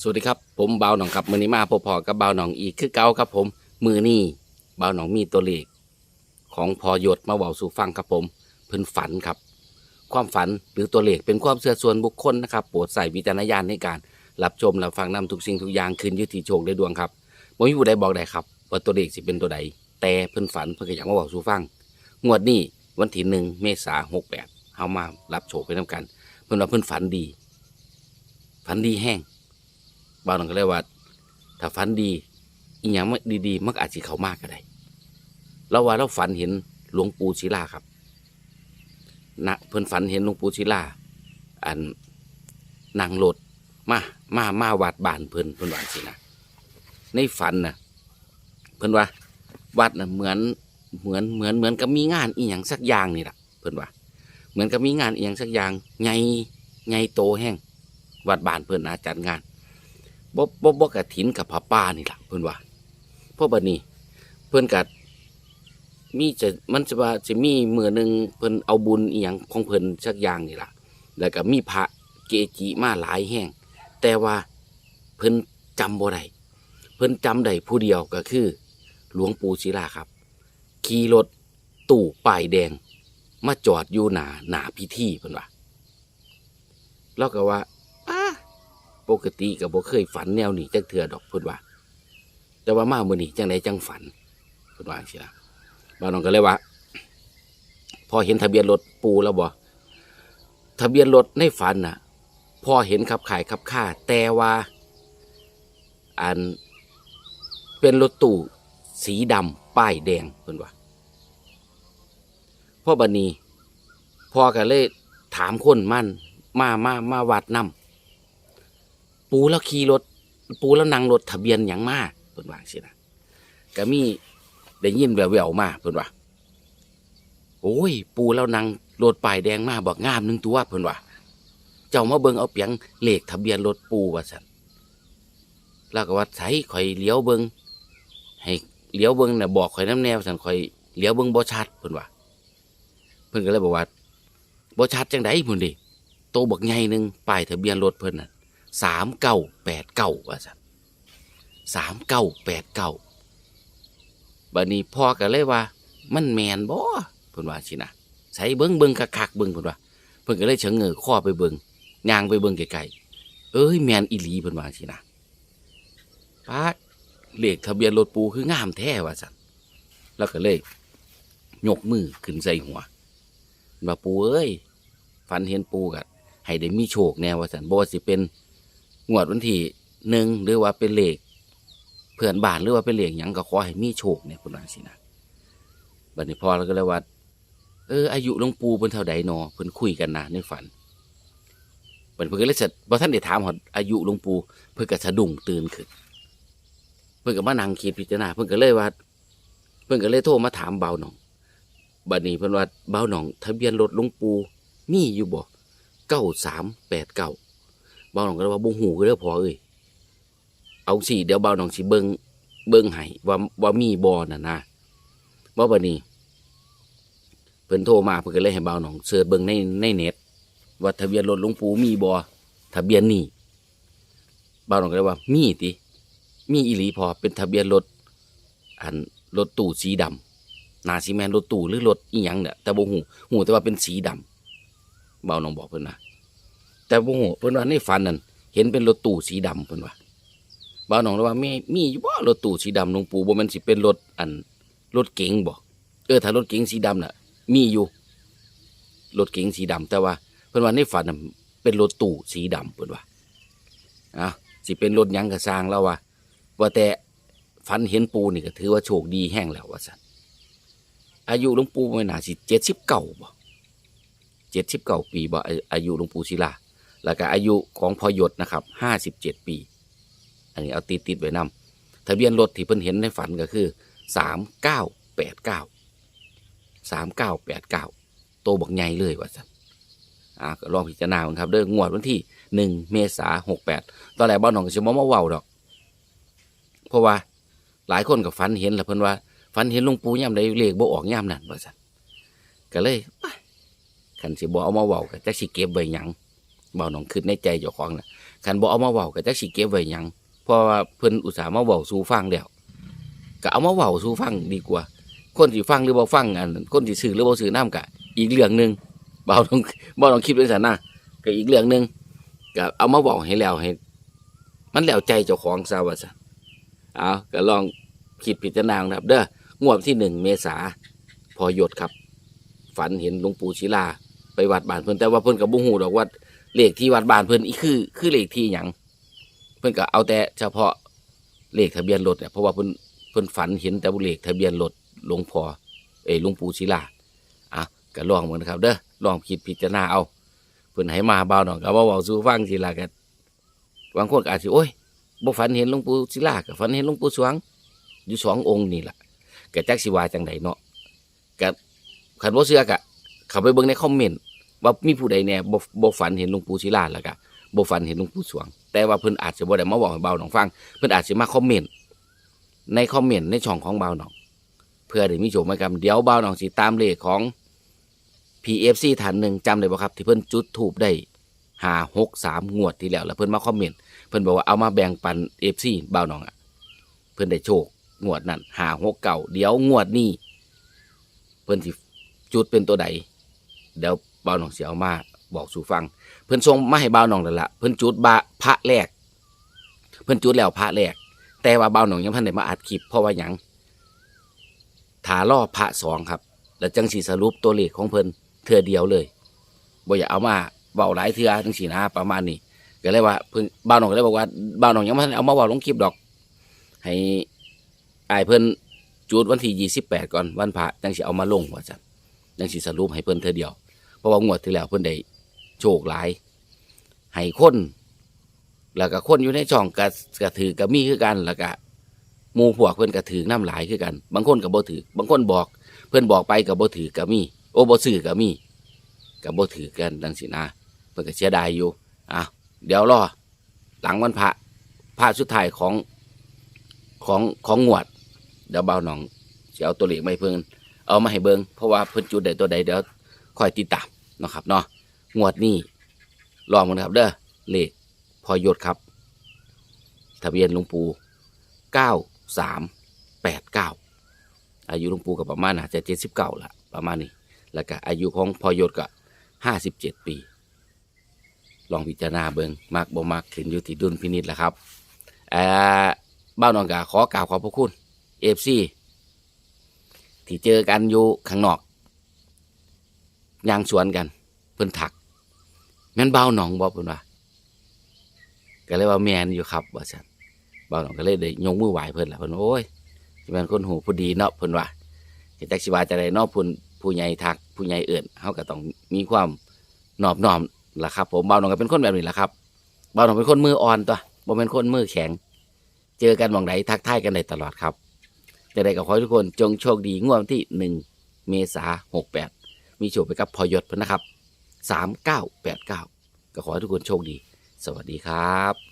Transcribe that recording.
สวัสดีครับผมเบาหนองครับมือนี้มาพบพอกับเบาหนองอีกคือเก่าครับผม มือนี้เบาหนองมีตัวเลขของพอหยดมาเบาสู่ฟังครับผมเพิ่นฝันครับ ความฝันหรือตัวเลขเป็นความเชื่อส่วนบุคคลนะครับโปรดใส่วิจารณญาณในการรับชมรับฟังนำทุกสิ่งทุกอย่างคืนยุติโชคได้ดวงครับบ่มีผู้ใดบอกได้ครับว่าตัวเลขสิเป็นตัวใด แต่เพิ่นฝันเพิ่นก็อยากมาบอกสู่ฟังงวดนี้วันที่หนึ่งเมษาหกแปดเฮามารับโชคไปน้กัน เพิ่นว่าเพิ่นฝันดี ฝันดีแห้ง บางคนก็เรียกว่า ถ้าฝันดี อีหยังมันดีๆ มันก็อาจจะเขามากก็ได้เราว่าเราฝันเห็นหลวงปู่ศิลาครับนะเพิ่นฝันเห็นหลวงปู่ศิลา อันนั่งรถมามามาวัดบ้านเพิ่นเพิ่นว่าสินะในฝันนะเพิ่นว่าวัดน่ะเหมือนเหมือนเหมือนเหมือนกับมีงานอีหยังสักอย่างนี่แหละเพิ่นว่า เหมือนกับมีงานอีหยังสักอย่างใหญ่ใหญ่โตแห้งวัดบ้านเพิ่นอาจัดงาน บ่บ่บ่กะถินกับผ้าป่านี่ล่ะเพิ่นว่าเพราะบัดนี้ เพิ่นกะมีจะมันจะว่าจะมีมือหนึงเพิ่นเอาบุญอีหยังของเพิ่นสักอย่างนี่ล่ะ แล้วก็มีพระเกจิมาหลายแห่ง แต่ว่าเพิ่นจำบ่ได้เพิ่นจำได้ผู้เดียวก็คือ หลวงปู่ศิลาครับ ขี่รถตู้ป้ายแดง มาจอดอยู่หนาหนาพิธีเพิ่นว่าแล้วก็ว่า ปกติก็บ่เคยฝันแนวนี้จักเทื่อดอกพิ่นว่า แต่ว่ามาเมื้อนี้จังไดจังฝันพิ่นว่าจังซี่ล่ะบ้านน้องก็เลยว่า พอเห็นทะเบียนรถปูแล้วบ่ทะเบียนรถในฝันน่ะ พอเห็นขับขายขับค่า แต่ว่าอันเป็นรถตู้สีดำป้ายแดงเพิ่นว่าพ่อบัดนี้พ่อก็เลยถามคนมั่นมามามาวัดน้ำ ปูแล้วขี่รถ ปูแล้วนั่งรถทะเบียนอย่างมากเพิ่นว่าสินะก็มีได้ยินแววๆมาเพิ่นว่าโอ้ย ปูแล้วนั่งรถป้ายแดงมาบอกงามหนึ่งตัวเพิ่นว่าเจ้ามาเบิ่งเอาเปียงเลขทะเบียนรถปูว่าซั่นแล้วก็ว่าไสข่อยเลี้ยวเบิ่งให้เลี้ยวเบิ่งน่ะบอกข่อยน้ำแนวซั่นข่อยเลี้ยวเบิ่งบ่ชัดเพิ่นว่าเพิ่นก็เลยบอกว่าบ่ชัดจังไดพุ่นดิโตบักใหญ่หนึงป้ายทะเบียนรถเพิ่นน่ะ สามเก้าแปดเก้าว่าสันสามเก้าแปดเก้าบัดนี้พ่อก็เลยว่า มันแมนบ่เพิ่นว่าสินะใส่เบิ้งเบิ้งคักๆเบิ้งเพิ่นว่า เพิ่นก็เลยเฉงเงอข้อไปเบิ้งยางไปเบิ้งไกลๆเอ้ยแมนอีหลีเพิ่นว่าสินะป้าเลขทะเบียนรถปูคืองามแท้ว่าสันแล้วก็เลยยกมือขึ้นใส่หัวว่าปูเอ้ยฝันเห็นปูกัให้ได้มีโชคแน่ว่าสันบ่สิเป็น งวดวันที่หนึ่งหรือว่าเป็นเลขเพื่อนบ้านหรือว่าเป็นเลขหยังก็ขอให้มีโชคเนี่ยคุณว่าสินะบัดนี้พอเราก็เลยว่าเอออายุหลวงปู่เป็นเท่าใดนอเพิ่นคุยกันนะในฝันเพิ่นเพิ่นก็เลยสะบ่ท่านได้ถามหอดอายุหลวงปู่เพิ่นก็สะดุ้งตื่นขึ้น เพิ่นก็มานั่งคิดพิจารณาเพิ่นก็เลยว่า เพิ่นก็เลยโทรมาถามเบาหนองบัดนี้เพิ่นว่าเบาหนอง ทะเบียนรถหลวงปู่มีอยู่บ่เก้าสามแปดเก้า บ่าวหนองก็เลยว่าบ่หูก็เด้อพอเอ้ยเอาสิเดี๋ยวบ่าวหนองสิเบิ่งเบิ่งให้ว่าว่ามีบ่น่ะนะว่าบัดนี้เพิ่นโทรมาเพิ่นก็เลยให้บ่าวหนองเสิร์ชเบิ่งในในเน็ตว่าทะเบียนรถหลวงปู่มีบ่ทะเบียนนี่บ่าวหนองก็เลยว่ามีติมีอีหลีพอเป็นทะเบียนรถอันรถตู้สีดำนาซีแมนรถตู้หรือรถอีหยังเนี่ยแต่บ่หูหูแต่ว่าเป็นสีดำบ่าวหนองบอกเพิ่นนะ แต่บ่ฮู้เพิ่นว่าในฝันนั่นเห็นเป็นรถตู้สีดำเพิ่นว่าบ่าวน้องเลยว่ามีมีอยู่บ่รถตู้สีดำหลวงปู่บ่ม่นสิเป็นรถอันรถเก๋งบ่เออถ้ารถเก๋งสีดำน่ะ มีอยู่รถเก๋งสีดำแต่ว่า เพิ่นว่าในฝันน่ะเป็นรถตู้สีดำเพิ่นว่าอะสิเป็นรถยังก็สร้างแล้วว่าว่าแต่ฝันเห็นปู่นี่ก็ถือว่าโชคดีแห้งแล้วว่าซั่นอายุหลวงปู่ไม่น่าสิ79บ่79ปีบ่อายุหลวงปู่ศิลา แล้วก็อายุของพอยดนะครับห้าสิบเจ็ดปี อันนี้เอาติดติดไว้นำทะเบียนรถที่เพิ่นเห็นในฝันก็คือสามเก้าแปดเก้าสามเก้าแปดเก้าโตบักใหญ่เลยว่าสันอ่าก็ลองพิจารณาครับเด้องวดวันที่หนึ่งเมษาหกแปดตอนแรกบ้านหนองก็จะมมาเว้าดอก เพราะว่าหลายคนกับฝันเห็นแหละเพิ่นว่าฝันเห็นหลวงปู่ย่ำใดเลขบ่ออกย่ำนั่นว่าสันก็เลยขันสิบเอามาเว้าก็จักสิเก็บไว้หยัง เบาหนองคิดในใจเจ้าของน่ะคันบ่เอามาเว้าก็จักสิเก็บไว้หยังเพราะว่าเพิ่นอุตส่าห์มาเว้าสู่ฟังแล้วก็เอามาเว้าสู่ฟังดีกว่า คนสิฟังหรือบ่ฟังอันข้นคนสิซื้อหรือบ่ซื้อนํก็อีกเรื่องหนึ่งเบาต้องบ่ต้องคิดไว้ซั่นนะก็อีกเรื่องหนึ่งก็เอามาเว้าให้แล้วให้ มันแล้วใจเจ้าของซะว่าซั่นเอาก็ลองคิดพิจารณาครับ เด้องวดที่หนึ่งเมษาพอหยดครับ ฝันเห็นหลวงปู่ศิลา ไปวัดบ้านเพิ่นแต่ว่าเพิ่นก็บ่ฮู้ดอกว่า เลขที่วัดบ้านเพิ่นอีคือ คือเลขที่หยังเพิ่นก็เอาแต่เฉพาะเลขทะเบียนรถเนี่ยเพราะว่าเพิ่นเพิ่นฝันเห็นแต่เลขทะเบียนรถหลวงพ่อเอ้หลวงปู่ศิลาอะก็ลองเหมือนนะครับ เด้อลองคิดพิจารณาเอาเพิ่นให้มาเบาหน่อยก็บ่เว้าสู่ฟังศิลาก็บางคนก็อาจสิโอ้ยบ่ฝันเห็นหลวงปู่ศิลาก็ฝันเห็นหลวงปู่สวง อยู่สององค์นี่แหละก็จักสิวาจังไดเนาะก็คันบ่เชื่อก็เข้าไปเบิ่งในคอมเมนต์ ว่ามีผู้ใดแน่บ่บ่ฝันเห็นหลวงปู่ศิลาแล้วก็บ่ฝันเห็นหลวงปู่สวง แต่ว่าเพิ่นอาจจะบ่ได้มาบอกให้เบาหนองฟัง เพิ่นอาจสิมาคอมเมนต์ในคอมเมนต์ในช่องของเบาหนอง เพื่อได้มีโชคมากันเดี๋ยวเบาหนองสิตามเลขของ PFC ท่านหนึ่งจำได้บ่ครับ ที่เพิ่นจุดถูปได้5 6 3งวดที่แล้ว แล้วเพิ่นมาคอมเมนต์เพิ่นบอกว่าเอามาแบ่งปัน FC เบาหนองอะเพิ่นได้โชคงวดนั้น5 6 9เดี๋ยวงวดนี้ เพิ่นสิจุดเป็นตัวใดเดี๋ยว บ่าวหนองเสียเอามาบอกสู่ฟัง เพิ่นส่งมาให้บ่าวหนองแล้วล่ะเพิ่นจุดบะพระแรก เพิ่นจุดแล้วพระแรก แต่ว่าบ่าวหนองยังพันได้มาอัดคลิปเพราะว่าหยังถาล่อพระสองครับ แล้วจังสีสรุปตัวเลขของเพิ่นเทือเดียวเลยบ่อยากเอามาเบาหลายเทือจังสีนะ ประมาณนี้ก็เลยว่าเพิ่นบ่าวหนองก็เลยบอกว่าบ่าวหนองยังพันเอามาเว้าลงคลิปดอก ให้อายเพิ่นจุดวันที่ยี่สิบแปดก่อนวันพระจังสิเอามาลงว่าจังจังสิสรุปให้เพิ่นเทือเดียว เพราะว่างวดที่แล้วเพิ่นได้โชคหลายให้คน แล้วก็คนอยู่ในช่องกะกะถือกะมีคือกันแล้วก็หมู่พวกเพิ่นก็ถือน้ำหลายคือกัน บางคนก็บ่ถือบางคนบอก เพิ่นบอกไปก็บ่ถือกะมีโอ้บ่ซื้อก็มีก็บ่ถือกันดังสินะเพิ่นก็เสียดายอยู่อะเดี๋ยวรอหลังวันพระพระสุดท้ายของของของงวด เดี๋ยวเบาหนองสิเอาตัวเลขมาให้เพิ่นเอามาให้เบิงเพราะว่าเพิ่นจุดได้ตัวใดเดี๋ยวคอยติดตาม นะครับเนาะงวดนี้ลองมันครับเด้อเลขพอยศครับ ทะเบียนหลวงปู่เก้าสามแปดเก้าอายุหลวงปู่ก็ประมาณอาจจะเจ็ดสิบเก้าละประมาณนี้ แล้วก็อายุของพอยศก็ห้าสิบเจ็ดปี ลองพิจารณาเบิงมักบ่มักขึ้นอยู่ที่ดุลพินิจแหละครับเอ่อบ้านนองกาขอกล่าวขอบพระคุณเอฟซีที่เจอกันอยู่ข้างนอก ยางสวนกัน เพิ่นถัก แม่นเบาหนองบอกเพิ่นว่าก็เลยว่าแมนอยู่ครับว่าซั่นเบาหนองก็เลยได้ยกมือไหว้เพิ่นล่ะเพิ่นโอ้ยสิแม่นคนหูผู้ดีเนาะเพิ่นว่าสิจักสิว่าจะได้เนาะผู้ผู้ใหญ่ทักผู้ใหญ่เอิ่นเฮาก็ต้องมีความนอบน้อมล่ะครับ ผมเบาหนองก็เป็นคนแบบนี้ล่ะครับเบาหนองเป็นคนมืออ่อนตัวบ่เป็นคนมือแข็ง เจอกันหม่องใดทักทายกันได้ตลอดครับจะได้ก็ขอทุกคนจงโชคดีงวดวันที่หนึ่งเมษาหกแปด มีโชคไปกับพอยศพิ่นะครับสามเก้าแปดเก้าก็ขอให้ทุกคนโชคดี สวัสดีครับ